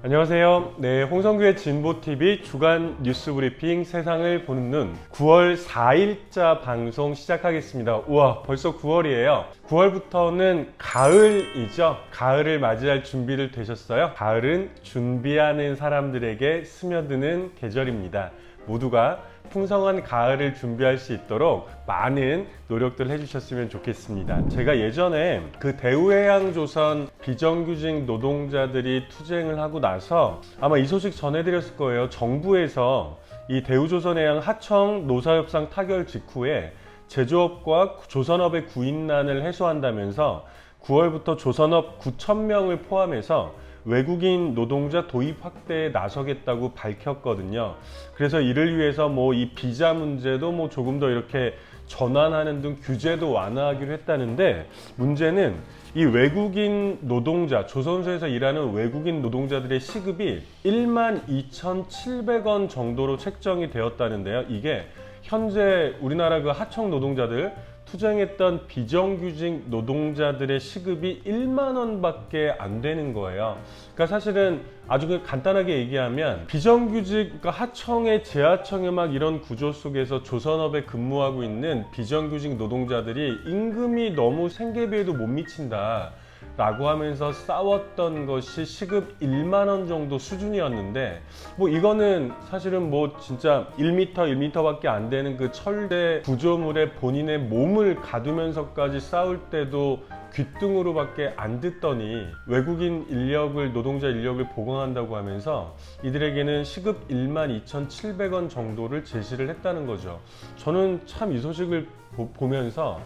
안녕하세요. 네, 홍성규의 진보TV 주간 뉴스 브리핑 세상을 보는 눈 9월 4일자 방송 시작하겠습니다. 우와, 벌써 9월이에요. 9월부터는 가을이죠. 가을을 맞이할 준비를 되셨어요? 가을은 준비하는 사람들에게 스며드는 계절입니다. 모두가 풍성한 가을을 준비할 수 있도록 많은 노력들 해주셨으면 좋겠습니다. 제가 예전에 그 대우해양조선 비정규직 노동자들이 투쟁을 하고 나서 아마 이 소식 전해드렸을 거예요. 정부에서 이 대우조선해양 하청 노사협상 타결 직후에 제조업과 조선업의 구인난을 해소한다면서 9월부터 조선업 9천 명을 포함해서 외국인 노동자 도입 확대에 나서겠다고 밝혔거든요. 그래서 이를 위해서 뭐 이 비자 문제도 뭐 조금 더 이렇게 전환하는 등 규제도 완화하기로 했다는데 문제는 이 외국인 노동자, 조선소에서 일하는 외국인 노동자들의 시급이 1만 2,700원 정도로 책정이 되었다는데요. 이게 현재 우리나라 그 하청 노동자들 투쟁했던 비정규직 노동자들의 시급이 1만 원밖에 안 되는 거예요. 그러니까 사실은 아주 그 간단하게 얘기하면 비정규직 그러니까 하청의 재하청의 막 이런 구조 속에서 조선업에 근무하고 있는 비정규직 노동자들이 임금이 너무 생계비에도 못 미친다. 라고 하면서 싸웠던 것이 시급 1만 원 정도 수준이었는데 뭐 이거는 사실은 뭐 진짜 1m 1m밖에 안 되는 그 철대 구조물에 본인의 몸을 가두면서까지 싸울 때도 귀등으로밖에 안 듣더니 외국인 인력을 노동자 인력을 보강한다고 하면서 이들에게는 시급 1만 2,700원 정도를 제시를 했다는 거죠. 저는 참 이 소식을 보, 보면서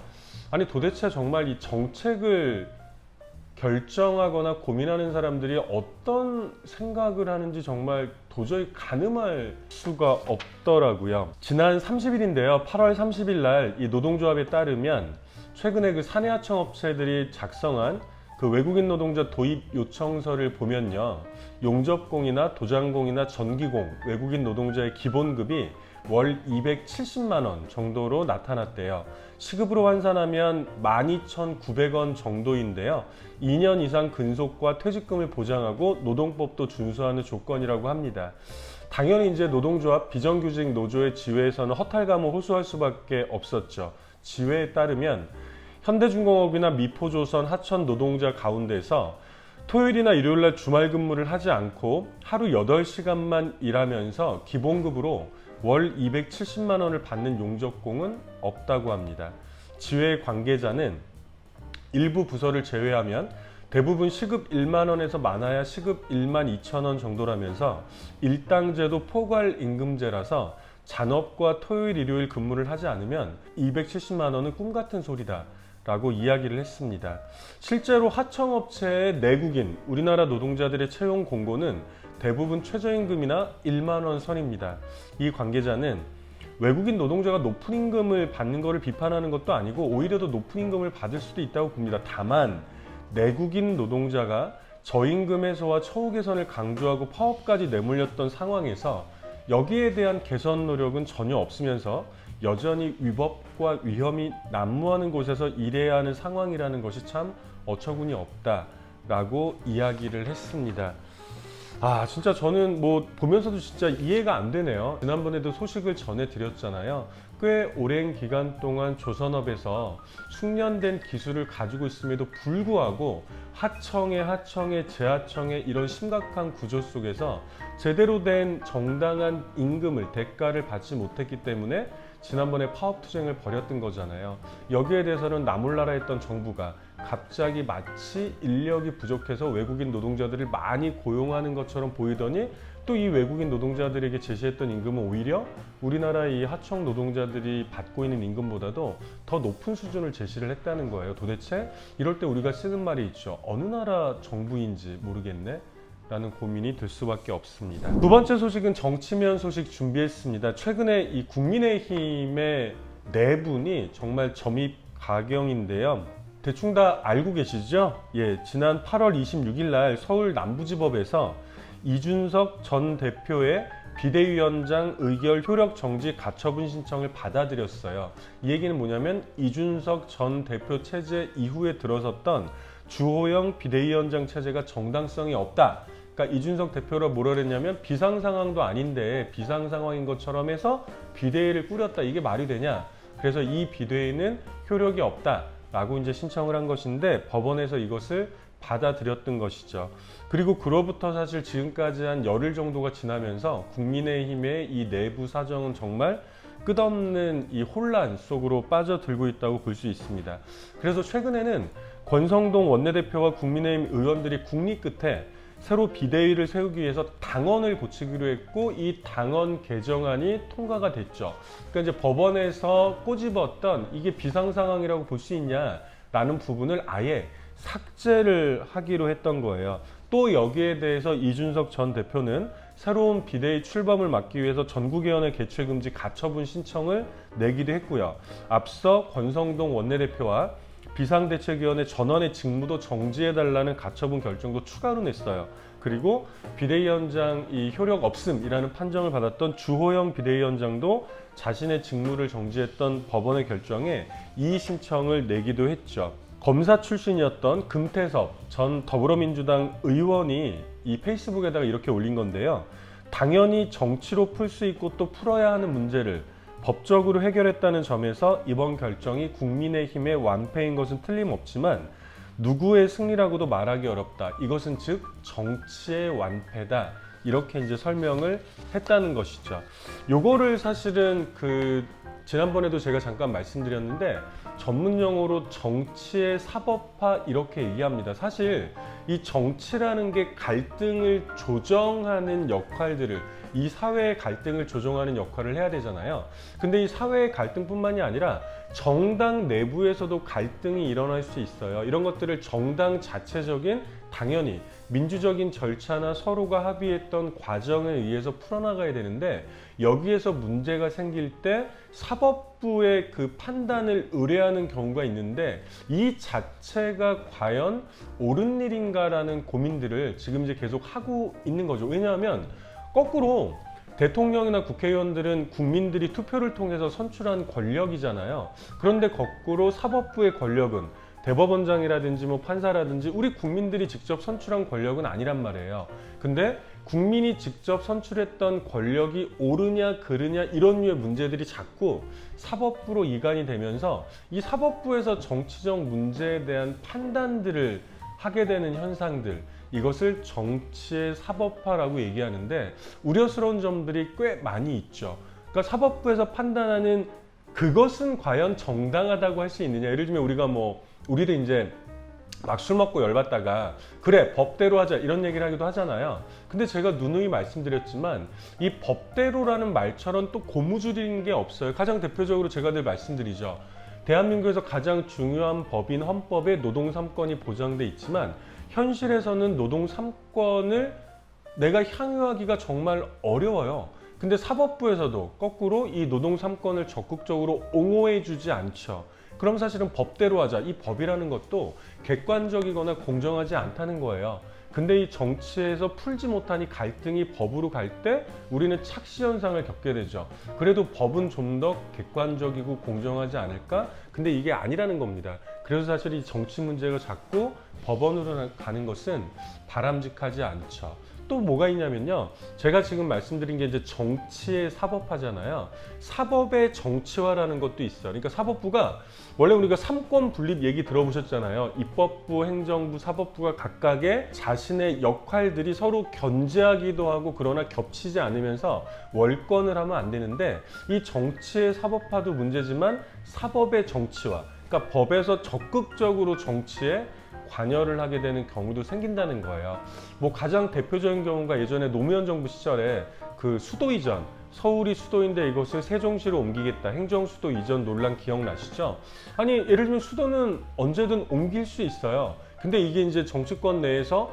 아니 도대체 정말 이 정책을 결정하거나 고민하는 사람들이 어떤 생각을 하는지 정말 도저히 가늠할 수가 없더라고요. 지난 30일인데요. 8월 30일 날 이 노동조합에 따르면 최근에 그 사내하청 업체들이 작성한 그 외국인 노동자 도입 요청서를 보면요. 용접공이나 도장공이나 전기공 외국인 노동자의 기본급이 월 270만 원 정도로 나타났대요. 시급으로 환산하면 12,900원 정도인데요. 2년 이상 근속과 퇴직금을 보장하고 노동법도 준수하는 조건이라고 합니다. 당연히 이제 노동조합 비정규직 노조의 지회에서는 허탈감을 호소할 수밖에 없었죠. 지회에 따르면 현대중공업이나 미포조선 하천 노동자 가운데서 토요일이나 일요일날 주말 근무를 하지 않고 하루 8시간만 일하면서 기본급으로 월 270만 원을 받는 용접공은 없다고 합니다. 지회 관계자는 일부 부서를 제외하면 대부분 시급 1만 원에서 많아야 시급 1만 2천 원 정도라면서 일당제도 포괄 임금제라서 잔업과 토요일 일요일 근무를 하지 않으면 270만 원은 꿈 같은 소리다. 라고 이야기를 했습니다. 실제로 하청업체의 내국인 우리나라 노동자들의 채용 공고는 대부분 최저임금이나 1만 원 선입니다. 이 관계자는 외국인 노동자가 높은 임금을 받는 것을 비판하는 것도 아니고 오히려 더 높은 임금을 받을 수도 있다고 봅니다. 다만 내국인 노동자가 저임금 해소와 처우 개선을 강조하고 파업까지 내몰렸던 상황에서 여기에 대한 개선 노력은 전혀 없으면서 여전히 위법과 위험이 난무하는 곳에서 일해야 하는 상황이라는 것이 참 어처구니 없다라고 이야기를 했습니다. 아 진짜 저는 뭐 보면서도 진짜 이해가 안 되네요. 지난번에도 소식을 전해드렸잖아요. 꽤 오랜 기간 동안 조선업에서 숙련된 기술을 가지고 있음에도 불구하고 하청에 하청에 재하청에 이런 심각한 구조 속에서 제대로 된 정당한 임금을 대가를 받지 못했기 때문에 지난번에 파업 투쟁을 벌였던 거잖아요. 여기에 대해서는 나몰라라 했던 정부가 갑자기 마치 인력이 부족해서 외국인 노동자들을 많이 고용하는 것처럼 보이더니 또 이 외국인 노동자들에게 제시했던 임금은 오히려 우리나라 이 하청 노동자들이 받고 있는 임금보다도 더 높은 수준을 제시를 했다는 거예요. 도대체 이럴 때 우리가 쓰는 말이 있죠. 어느 나라 정부인지 모르겠네. 라는 고민이 들 수밖에 없습니다. 두 번째 소식은 정치면 소식 준비했습니다. 최근에 이 국민의힘의 네 분이 정말 점입 가경인데요. 대충 다 알고 계시죠? 예, 지난 8월 26일 날 서울 남부지법에서 이준석 전 대표의 비대위원장 의결 효력 정지 가처분 신청을 받아들였어요. 이 얘기는 뭐냐면 이준석 전 대표 체제 이후에 들어섰던 주호영 비대위원장 체제가 정당성이 없다. 그러니까 이준석 대표가 뭐라 그랬냐면 비상 상황도 아닌데 비상 상황인 것처럼 해서 비대위를 꾸렸다. 이게 말이 되냐? 그래서 이 비대위는 효력이 없다라고 이제 신청을 한 것인데 법원에서 이것을 받아들였던 것이죠. 그리고 그로부터 사실 지금까지 한 열흘 정도가 지나면서 국민의힘의 이 내부 사정은 정말 끝없는 이 혼란 속으로 빠져들고 있다고 볼 수 있습니다. 그래서 최근에는 권성동 원내대표와 국민의힘 의원들이 국리 끝에 새로 비대위를 세우기 위해서 당원을 고치기로 했고 이 당원 개정안이 통과가 됐죠. 그러니까 이제 법원에서 꼬집었던 이게 비상 상황이라고 볼 수 있냐라는 부분을 아예 삭제를 하기로 했던 거예요. 또 여기에 대해서 이준석 전 대표는 새로운 비대위 출범을 막기 위해서 전국위원회 개최 금지 가처분 신청을 내기도 했고요. 앞서 권성동 원내대표와 비상대책위원회 전원의 직무도 정지해달라는 가처분 결정도 추가로 냈어요. 그리고 비대위원장 이 효력 없음이라는 판정을 받았던 주호영 비대위원장도 자신의 직무를 정지했던 법원의 결정에 이의 신청을 내기도 했죠. 검사 출신이었던 금태섭 전 더불어민주당 의원이 이 페이스북에다가 이렇게 올린 건데요. 당연히 정치로 풀 수 있고 또 풀어야 하는 문제를 법적으로 해결했다는 점에서 이번 결정이 국민의힘의 완패인 것은 틀림없지만 누구의 승리라고도 말하기 어렵다. 이것은 즉 정치의 완패다. 이렇게 이제 설명을 했다는 것이죠. 요거를 사실은 그 지난번에도 제가 잠깐 말씀드렸는데 전문 용어로 정치의 사법화 이렇게 얘기합니다. 사실 이 정치라는 게 갈등을 조정하는 역할들을 이 사회의 갈등을 조정하는 역할을 해야 되잖아요. 근데 이 사회의 갈등뿐만이 아니라 정당 내부에서도 갈등이 일어날 수 있어요. 이런 것들을 정당 자체적인 당연히 민주적인 절차나 서로가 합의했던 과정에 의해서 풀어나가야 되는데 여기에서 문제가 생길 때 사법부의 그 판단을 의뢰하는 경우가 있는데 이 자체가 과연 옳은 일인가라는 고민들을 지금 이제 계속 하고 있는 거죠. 왜냐하면 거꾸로 대통령이나 국회의원들은 국민들이 투표를 통해서 선출한 권력이잖아요. 그런데 거꾸로 사법부의 권력은 대법원장이라든지 뭐 판사라든지 우리 국민들이 직접 선출한 권력은 아니란 말이에요. 근데 국민이 직접 선출했던 권력이 옳으냐 그르냐 이런 류의 문제들이 자꾸 사법부로 이관이 되면서 이 사법부에서 정치적 문제에 대한 판단들을 하게 되는 현상들 이것을 정치의 사법화라고 얘기하는데 우려스러운 점들이 꽤 많이 있죠. 그러니까 사법부에서 판단하는 그것은 과연 정당하다고 할 수 있느냐? 예를 들면 우리가 뭐 우리도 이제 막 술 먹고 열받다가 그래 법대로 하자 이런 얘기를 하기도 하잖아요. 근데 제가 누누이 말씀드렸지만 이 법대로라는 말처럼 또 고무줄인 게 없어요. 가장 대표적으로 제가 늘 말씀드리죠. 대한민국에서 가장 중요한 법인 헌법에 노동 3권이 보장돼 있지만 현실에서는 노동 3권을 내가 향유하기가 정말 어려워요. 근데 사법부에서도 거꾸로 이 노동 3권을 적극적으로 옹호해 주지 않죠. 그럼 사실은 법대로 하자. 이 법이라는 것도 객관적이거나 공정하지 않다는 거예요. 근데 이 정치에서 풀지 못한 이 갈등이 법으로 갈 때 우리는 착시 현상을 겪게 되죠. 그래도 법은 좀 더 객관적이고 공정하지 않을까? 근데 이게 아니라는 겁니다. 그래서 사실 이 정치 문제가 자꾸 법원으로 가는 것은 바람직하지 않죠. 또 뭐가 있냐면요. 제가 지금 말씀드린 게 이제 정치의 사법화잖아요. 사법의 정치화라는 것도 있어요. 그러니까 사법부가 원래 우리가 삼권 분립 얘기 들어보셨잖아요. 입법부, 행정부, 사법부가 각각의 자신의 역할들이 서로 견제하기도 하고 그러나 겹치지 않으면서 월권을 하면 안 되는데 이 정치의 사법화도 문제지만 사법의 정치화. 그러니까 법에서 적극적으로 정치에 관여를 하게 되는 경우도 생긴다는 거예요. 뭐 가장 대표적인 경우가 예전에 노무현 정부 시절에 그 수도 이전 서울이 수도인데 이것을 세종시로 옮기겠다 행정 수도 이전 논란 기억나시죠? 아니 예를 들면 수도는 언제든 옮길 수 있어요. 근데 이게 이제 정치권 내에서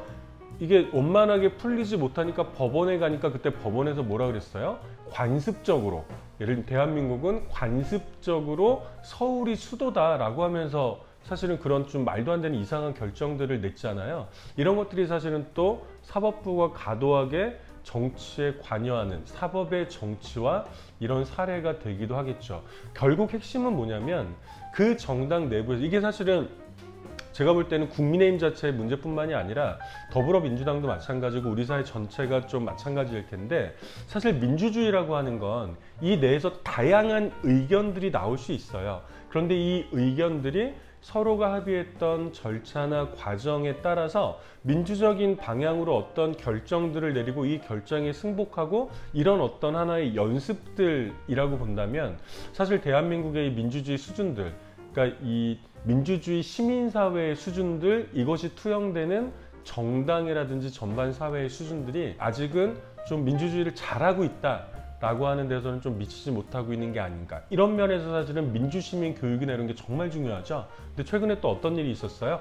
이게 원만하게 풀리지 못하니까 법원에 가니까 그때 법원에서 뭐라 그랬어요? 관습적으로 예를 들면 대한민국은 관습적으로 서울이 수도다라고 하면서 사실은 그런 좀 말도 안 되는 이상한 결정들을 냈잖아요. 이런 것들이 사실은 또 사법부가 과도하게 정치에 관여하는 사법의 정치와 이런 사례가 되기도 하겠죠. 결국 핵심은 뭐냐면 그 정당 내부에서 이게 사실은 제가 볼 때는 국민의힘 자체의 문제뿐만이 아니라 더불어민주당도 마찬가지고 우리 사회 전체가 좀 마찬가지일 텐데 사실 민주주의라고 하는 건 이 내에서 다양한 의견들이 나올 수 있어요. 그런데 이 의견들이 서로가 합의했던 절차나 과정에 따라서 민주적인 방향으로 어떤 결정들을 내리고 이 결정에 승복하고 이런 어떤 하나의 연습들이라고 본다면 사실 대한민국의 이 민주주의 수준들 그러니까 이 민주주의 시민사회의 수준들 이것이 투영되는 정당이라든지 전반 사회의 수준들이 아직은 좀 민주주의를 잘하고 있다. 라고 하는 데서는 좀 미치지 못하고 있는 게 아닌가. 이런 면에서 사실은 민주시민 교육이나 이런 게 정말 중요하죠. 근데 최근에 또 어떤 일이 있었어요?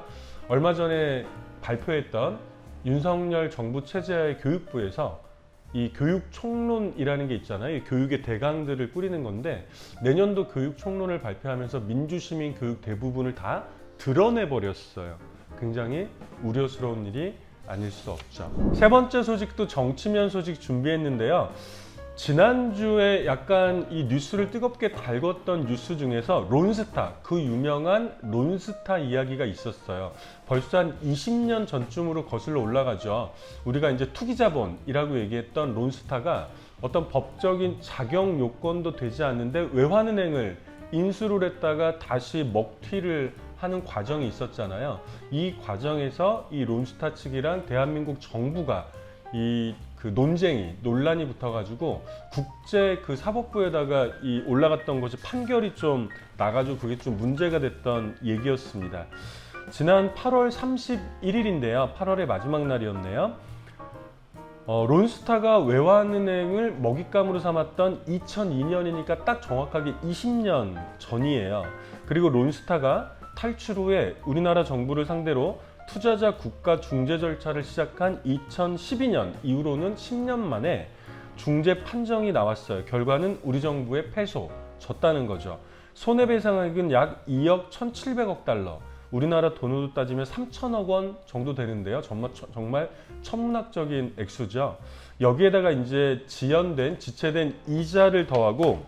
얼마 전에 발표했던 윤석열 정부 체제의 교육부에서 이 교육 총론이라는 게 있잖아요. 이 교육의 대강들을 꾸리는 건데 내년도 교육 총론을 발표하면서 민주시민 교육 대부분을 다 드러내 버렸어요. 굉장히 우려스러운 일이 아닐 수 없죠. 세 번째 소식도 정치면 소식 준비했는데요. 지난주에 약간 이 뉴스를 뜨겁게 달궜던 뉴스 중에서 론스타, 그 유명한 론스타 이야기가 있었어요. 벌써 한 20년 전쯤으로 거슬러 올라가죠. 우리가 이제 투기자본이라고 얘기했던 론스타가 어떤 법적인 자격 요건도 되지 않는데 외환은행을 인수를 했다가 다시 먹튀를 하는 과정이 있었잖아요. 이 과정에서 이 론스타 측이랑 대한민국 정부가 이 그 논쟁이 논란이 붙어가지고 국제 그 사법부에다가 이 올라갔던 것이 판결이 좀 나가지고 그게 좀 문제가 됐던 얘기였습니다. 지난 8월 31일인데요. 8월의 마지막 날이었네요. 어, 론스타가 외환은행을 먹잇감으로 삼았던 2002년이니까 딱 정확하게 20년 전이에요. 그리고 론스타가 탈출 후에 우리나라 정부를 상대로 투자자 국가 중재 절차를 시작한 2012년 이후로는 10년 만에 중재 판정이 나왔어요. 결과는 우리 정부의 패소, 졌다는 거죠. 손해배상액은 약 2억 1,700억 달러. 우리나라 돈으로 따지면 3천억 원 정도 되는데요. 정말, 정말 천문학적인 액수죠. 여기에다가 이제 지연된, 지체된 이자를 더하고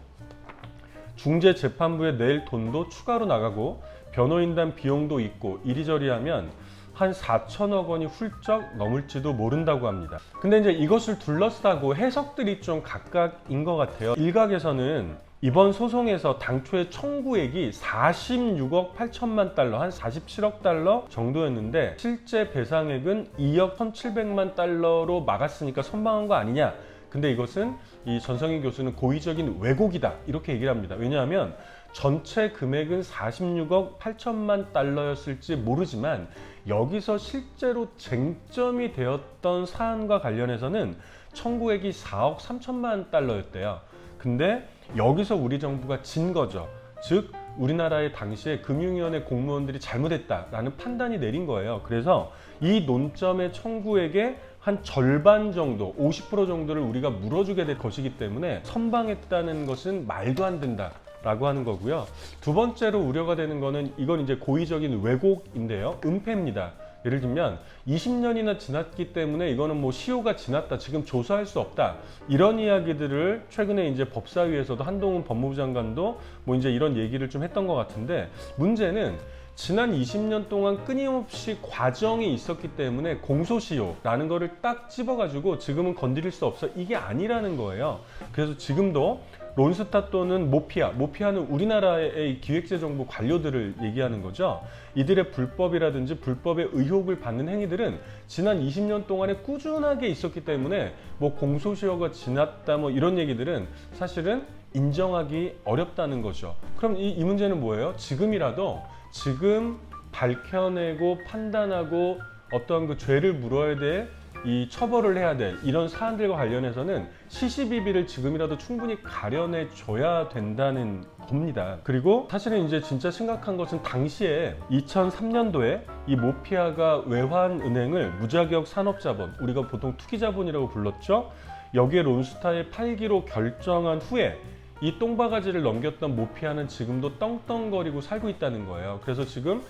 중재 재판부에 낼 돈도 추가로 나가고 변호인단 비용도 있고 이리저리 하면 한 4천억 원이 훌쩍 넘을지도 모른다고 합니다. 근데 이제 이것을 둘러싸고 해석들이 좀 각각인 것 같아요. 일각에서는 이번 소송에서 당초의 청구액이 46억 8천만 달러, 한 47억 달러 정도였는데 실제 배상액은 2억 1,700만 달러로 막았으니까 선방한 거 아니냐? 근데 이것은 이 전성희 교수는 고의적인 왜곡이다 이렇게 얘기를 합니다. 왜냐하면 전체 금액은 46억 8천만 달러였을지 모르지만 여기서 실제로 쟁점이 되었던 사안과 관련해서는 청구액이 4억 3천만 달러였대요. 근데 여기서 우리 정부가 진 거죠. 즉 우리나라의 당시에 금융위원회 공무원들이 잘못했다라는 판단이 내린 거예요. 그래서 이 논점의 청구액의 한 절반 정도, 50% 정도를 우리가 물어주게 될 것이기 때문에 선방했다는 것은 말도 안 된다. 라고 하는 거고요. 두 번째로 우려가 되는 거는 이건 이제 고의적인 왜곡인데요. 은폐입니다. 예를 들면 20년이나 지났기 때문에 이거는 뭐 시효가 지났다. 지금 조사할 수 없다. 이런 이야기들을 최근에 이제 법사위에서도 한동훈 법무부 장관도 뭐 이제 이런 얘기를 좀 했던 것 같은데 문제는 지난 20년 동안 끊임없이 과정이 있었기 때문에 공소시효라는 거를 딱 집어가지고 지금은 건드릴 수 없어 이게 아니라는 거예요. 그래서 지금도 론스타 또는 모피아, 모피아는 우리나라의 기획재정부 관료들을 얘기하는 거죠. 이들의 불법이라든지 불법의 의혹을 받는 행위들은 지난 20년 동안에 꾸준하게 있었기 때문에 뭐 공소시효가 지났다 뭐 이런 얘기들은 사실은 인정하기 어렵다는 거죠. 그럼 이, 이 문제는 뭐예요? 지금이라도 지금 밝혀내고 판단하고 어떤 그 죄를 물어야 될 이 처벌을 해야 될 이런 사안들과 관련해서는 시시비비를 지금이라도 충분히 가려내 줘야 된다는 겁니다. 그리고 사실은 이제 진짜 심각한 것은 당시에 2003년도에 이 모피아가 외환은행을 무자격 산업자본, 우리가 보통 투기자본이라고 불렀죠. 여기에 론스타에 팔기로 결정한 후에 이 똥바가지를 넘겼던 모피아는 지금도 떵떵거리고 살고 있다는 거예요. 그래서 지금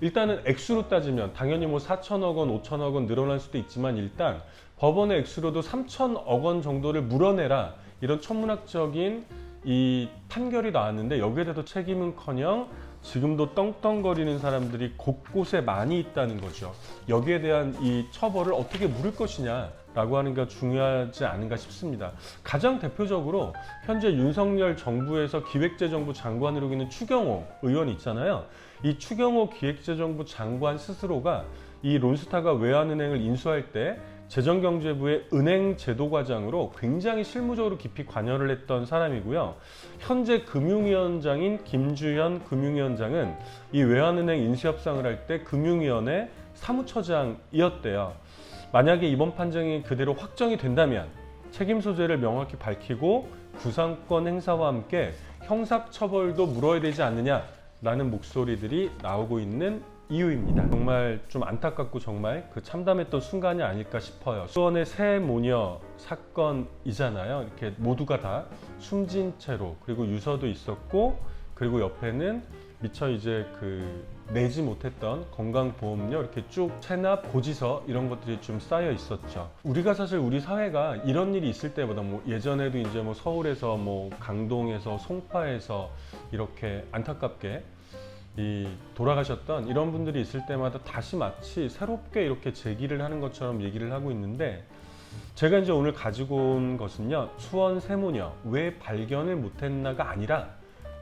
일단은 액수로 따지면 당연히 뭐 4천억 원, 5천억 원 늘어날 수도 있지만 일단 법원의 액수로도 3천억 원 정도를 물어내라. 이런 천문학적인 이 판결이 나왔는데 여기에 대해서 책임은커녕 지금도 떵떵거리는 사람들이 곳곳에 많이 있다는 거죠. 여기에 대한 이 처벌을 어떻게 물을 것이냐라고 하는 게 중요하지 않은가 싶습니다. 가장 대표적으로 현재 윤석열 정부에서 기획재정부 장관으로 있는 추경호 의원 있잖아요. 이 추경호 기획재정부 장관 스스로가 이 론스타가 외환은행을 인수할 때 재정경제부의 은행 제도과장으로 굉장히 실무적으로 깊이 관여를 했던 사람이고요. 현재 금융위원장인 김주현 금융위원장은 이 외환은행 인수협상을 할 때 금융위원회 사무처장이었대요. 만약에 이번 판정이 그대로 확정이 된다면 책임 소재를 명확히 밝히고 구상권 행사와 함께 형사처벌도 물어야 되지 않느냐라는 목소리들이 나오고 있는 이유입니다. 정말 좀 안타깝고 정말 그 참담했던 순간이 아닐까 싶어요. 수원의 새 모녀 사건이잖아요. 이렇게 모두가 다 숨진 채로 그리고 유서도 있었고 그리고 옆에는 미처 이제 그 내지 못했던 건강보험료 이렇게 쭉 체납 고지서 이런 것들이 좀 쌓여 있었죠. 우리가 사실 우리 사회가 이런 일이 있을 때보다 뭐 예전에도 이제 뭐 서울에서 뭐 강동에서 송파에서 이렇게 안타깝게 이 돌아가셨던 이런 분들이 있을 때마다 다시 마치 새롭게 이렇게 제기를 하는 것처럼 얘기를 하고 있는데 제가 이제 오늘 가지고 온 것은요 수원 세모녀 왜 발견을 못했나가 아니라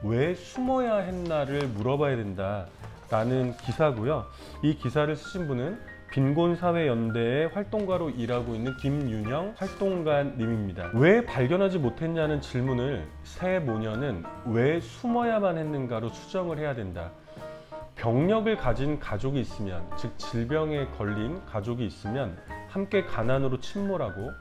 왜 숨어야 했나를 물어봐야 된다라는 기사고요 이 기사를 쓰신 분은 빈곤사회연대의 활동가로 일하고 있는 김윤영 활동가님입니다. 왜 발견하지 못했냐는 질문을 새 모녀는 왜 숨어야만 했는가로 추정을 해야 된다. 병력을 가진 가족이 있으면, 즉 질병에 걸린 가족이 있으면 함께 가난으로 침몰하고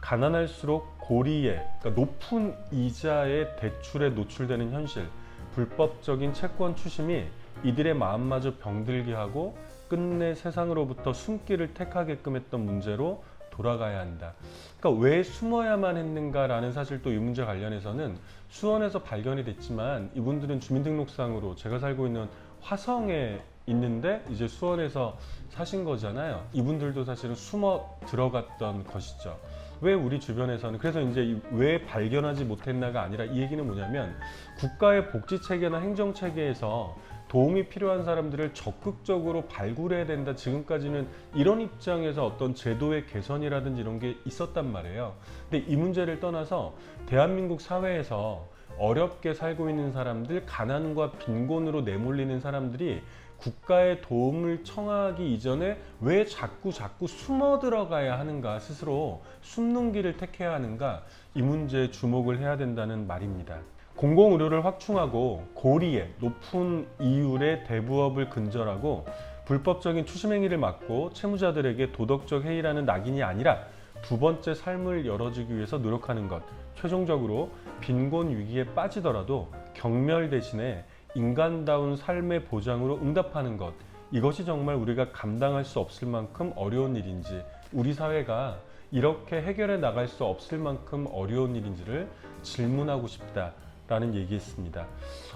가난할수록 고리에 그러니까 높은 이자의 대출에 노출되는 현실, 불법적인 채권 추심이 이들의 마음마저 병들게 하고 끝내 세상으로부터 숨기를 택하게끔 했던 문제로 돌아가야 한다. 그러니까 왜 숨어야만 했는가라는 사실 또 이 문제 관련해서는 수원에서 발견이 됐지만 이분들은 주민등록상으로 제가 살고 있는 화성에 있는데 이제 수원에서 사신 거잖아요. 이분들도 사실은 숨어 들어갔던 것이죠. 왜 우리 주변에서는 그래서 이제 이왜 발견하지 못했나가 아니라 이 얘기는 뭐냐면 국가의 복지 체계나 행정 체계에서 도움이 필요한 사람들을 적극적으로 발굴해야 된다. 지금까지는 이런 입장에서 어떤 제도의 개선이라든지 이런 게 있었단 말이에요. 근데 이 문제를 떠나서 대한민국 사회에서 어렵게 살고 있는 사람들, 가난과 빈곤으로 내몰리는 사람들이 국가의 도움을 청하기 이전에 왜 자꾸 자꾸 숨어 들어가야 하는가 스스로 숨는 길을 택해야 하는가 이 문제에 주목을 해야 된다는 말입니다. 공공의료를 확충하고 고리에 높은 이율의 대부업을 근절하고 불법적인 추심 행위를 막고 채무자들에게 도덕적 해이라는 낙인이 아니라 두 번째 삶을 열어주기 위해서 노력하는 것. 최종적으로 빈곤 위기에 빠지더라도 경멸 대신에 인간다운 삶의 보장으로 응답하는 것. 이것이 정말 우리가 감당할 수 없을 만큼 어려운 일인지, 우리 사회가 이렇게 해결해 나갈 수 없을 만큼 어려운 일인지를 질문하고 싶다. 라는 얘기했습니다.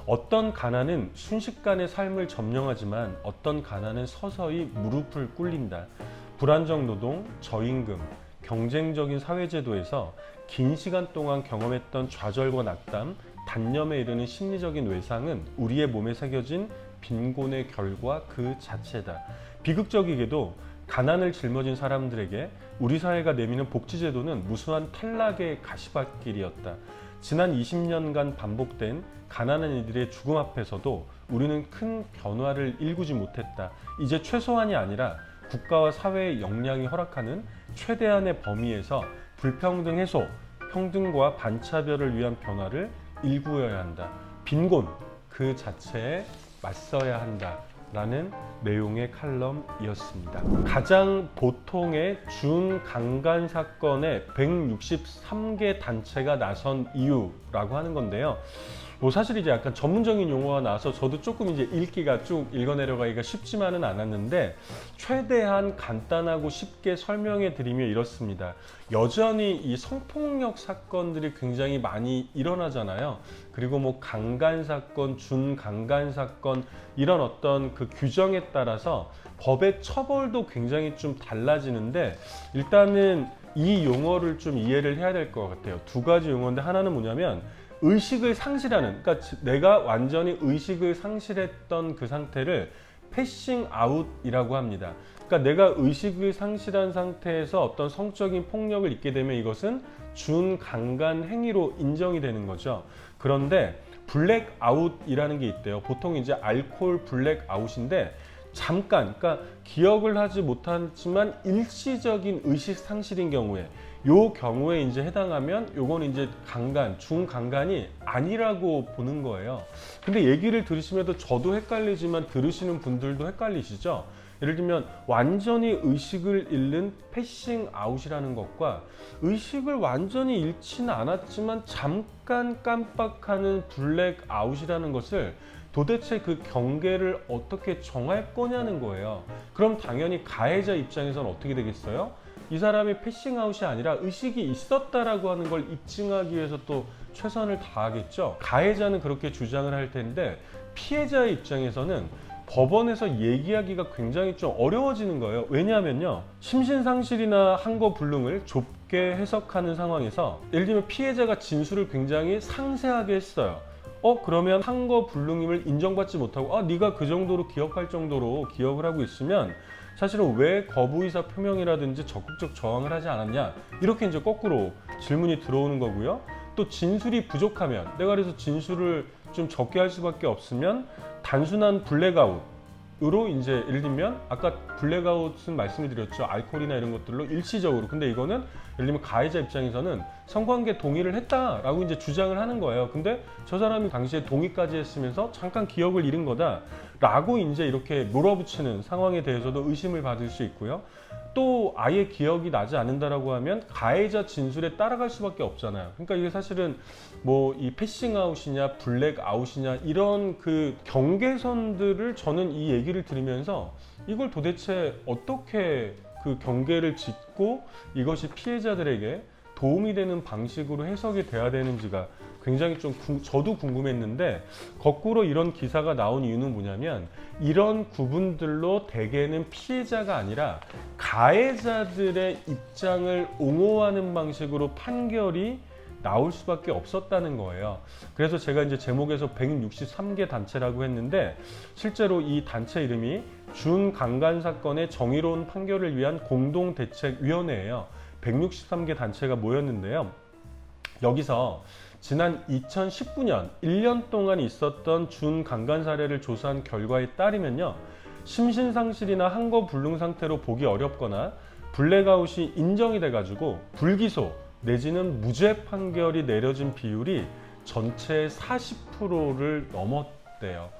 어떤 가난은 순식간에 삶을 점령하지만 어떤 가난은 서서히 무릎을 꿇린다. 불안정 노동, 저임금, 경쟁적인 사회제도에서 긴 시간 동안 경험했던 좌절과 낙담, 단념에 이르는 심리적인 외상은 우리의 몸에 새겨진 빈곤의 결과 그 자체다. 비극적이게도 가난을 짊어진 사람들에게 우리 사회가 내미는 복지제도는 무수한 탈락의 가시밭길이었다. 지난 20년간 반복된 가난한 이들의 죽음 앞에서도 우리는 큰 변화를 일구지 못했다. 이제 최소한이 아니라 국가와 사회의 역량이 허락하는 최대한의 범위에서 불평등 해소, 평등과 반차별을 위한 변화를 일구어야 한다. 빈곤 그 자체에 맞서야 한다. 라는 내용의 칼럼이었습니다. 가장 보통의 준강간 사건에 163개 단체가 나선 이유라고 하는 건데요. 뭐 사실 이제 약간 전문적인 용어가 나와서 저도 조금 이제 읽기가 쭉 읽어내려가기가 쉽지만은 않았는데 최대한 간단하고 쉽게 설명해 드리면 이렇습니다. 여전히 이 성폭력 사건들이 굉장히 많이 일어나잖아요. 그리고 뭐 강간 사건, 준강간 사건 이런 어떤 그 규정에 따라서 법의 처벌도 굉장히 좀 달라지는데 일단은 이 용어를 좀 이해를 해야 될 것 같아요. 두 가지 용어인데 하나는 뭐냐면 의식을 상실하는 그러니까 지- 내가 완전히 의식을 상실했던 그 상태를 패싱 아웃이라고 합니다. 그러니까 내가 의식을 상실한 상태에서 어떤 성적인 폭력을 입게 되면 이것은 준강간 행위로 인정이 되는 거죠. 그런데 블랙 아웃이라는 게 있대요. 보통 이제 알코올 블랙 아웃인데 잠깐, 그러니까 기억을 하지 못하지만 일시적인 의식 상실인 경우에 요 경우에 이제 해당하면 요건 이제 강간, 중강간이 아니라고 보는 거예요. 근데 얘기를 들으시면도 저도 헷갈리지만 들으시는 분들도 헷갈리시죠? 예를 들면 완전히 의식을 잃는 패싱 아웃이라는 것과 의식을 완전히 잃지는 않았지만 잠깐 깜빡하는 블랙 아웃이라는 것을 도대체 그 경계를 어떻게 정할 거냐는 거예요. 그럼 당연히 가해자 입장에서는 어떻게 되겠어요? 이 사람이 패싱 아웃이 아니라 의식이 있었다라고 하는 걸 입증하기 위해서 또 최선을 다하겠죠. 가해자는 그렇게 주장을 할 텐데 피해자의 입장에서는 법원에서 얘기하기가 굉장히 좀 어려워지는 거예요. 왜냐하면요. 심신상실이나 한거 불능을 좁게 해석하는 상황에서 예를 들면 피해자가 진술을 굉장히 상세하게 했어요. 어 그러면 한 거 불능임을 인정받지 못하고 아 네가 그 정도로 기억할 정도로 기억을 하고 있으면 사실은 왜 거부 의사 표명이라든지 적극적 저항을 하지 않았냐? 이렇게 이제 거꾸로 질문이 들어오는 거고요. 또 진술이 부족하면 내가 그래서 진술을 좀 적게 할 수밖에 없으면 단순한 블랙아웃으로 이제 예를 들면 아까 블랙아웃은 말씀을 드렸죠. 알코올이나 이런 것들로 일시적으로. 근데 이거는 예를 들면 가해자 입장에서는 성관계 동의를 했다라고 이제 주장을 하는 거예요 근데 저 사람이 당시에 동의까지 했으면서 잠깐 기억을 잃은 거다라고 이제 이렇게 몰아붙이는 상황에 대해서도 의심을 받을 수 있고요 또 아예 기억이 나지 않는다라고 하면 가해자 진술에 따라갈 수밖에 없잖아요. 그러니까 이게 사실은 뭐 이 패싱 아웃이냐 블랙 아웃이냐 이런 그 경계선들을 저는 이 얘기를 들으면서 이걸 도대체 어떻게 그 경계를 짓고 이것이 피해자들에게 도움이 되는 방식으로 해석이 돼야 되는지가 굉장히 좀 궁- 저도 궁금했는데 거꾸로 이런 기사가 나온 이유는 뭐냐면 이런 구분들로 대개는 피해자가 아니라 가해자들의 입장을 옹호하는 방식으로 판결이 나올 수밖에 없었다는 거예요. 그래서 제가 이제 제목에서 163개 단체라고 했는데 실제로 이 단체 이름이 준강간 사건의 정의로운 판결을 위한 공동대책위원회예요. 163개 단체가 모였는데요. 여기서 지난 2019년 1년 동안 있었던 준강간 사례를 조사한 결과에 따르면요. 심신상실이나 한거 불능 상태로 보기 어렵거나 블랙아웃이 인정이 돼가지고 불기소 내지는 무죄 판결이 내려진 비율이 전체의 40%를 넘었대요.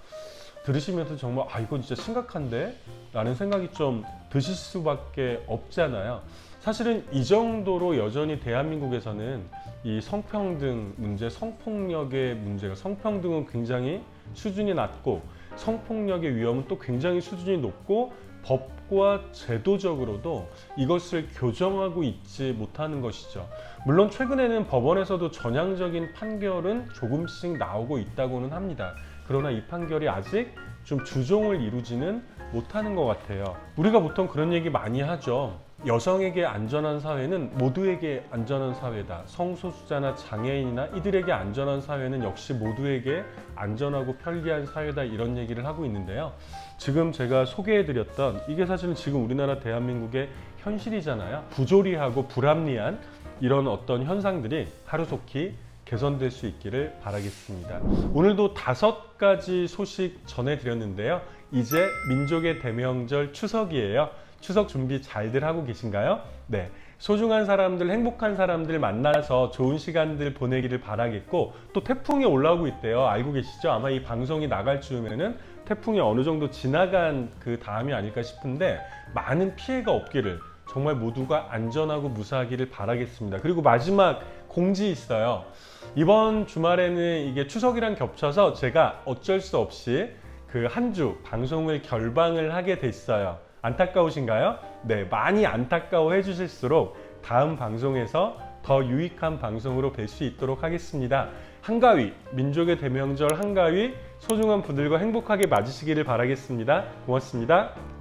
들으시면서 정말 아 이거 진짜 심각한데? 라는 생각이 좀 드실 수밖에 없잖아요. 사실은 이 정도로 여전히 대한민국에서는 이 성평등 문제, 성폭력의 문제가 성평등은 굉장히 수준이 낮고 성폭력의 위험은 또 굉장히 수준이 높고 법과 제도적으로도 이것을 교정하고 있지 못하는 것이죠. 물론 최근에는 법원에서도 전향적인 판결은 조금씩 나오고 있다고는 합니다. 그러나 이 판결이 아직 좀 주종을 이루지는 못하는 것 같아요. 우리가 보통 그런 얘기 많이 하죠. 여성에게 안전한 사회는 모두에게 안전한 사회다. 성소수자나 장애인이나 이들에게 안전한 사회는 역시 모두에게 안전하고 편리한 사회다. 이런 얘기를 하고 있는데요. 지금 제가 소개해드렸던 이게 사실은 지금 우리나라 대한민국의 현실이잖아요. 부조리하고 불합리한 이런 어떤 현상들이 하루속히 개선될 수 있기를 바라겠습니다. 오늘도 다섯 가지 소식 전해드렸는데요. 이제 민족의 대명절 추석이에요. 추석 준비 잘들 하고 계신가요? 네. 소중한 사람들, 행복한 사람들 만나서 좋은 시간들 보내기를 바라겠고 또 태풍이 올라오고 있대요. 알고 계시죠? 아마 이 방송이 나갈 즈음에는 태풍이 어느 정도 지나간 그 다음이 아닐까 싶은데 많은 피해가 없기를 정말 모두가 안전하고 무사하기를 바라겠습니다. 그리고 마지막 공지 있어요. 이번 주말에는 이게 추석이랑 겹쳐서 제가 어쩔 수 없이 그 한 주 방송을 결방을 하게 됐어요. 안타까우신가요? 네, 많이 안타까워 해 주실수록 다음 방송에서 더 유익한 방송으로 뵐 수 있도록 하겠습니다. 한가위, 민족의 대명절 한가위, 소중한 분들과 행복하게 맞으시기를 바라겠습니다. 고맙습니다.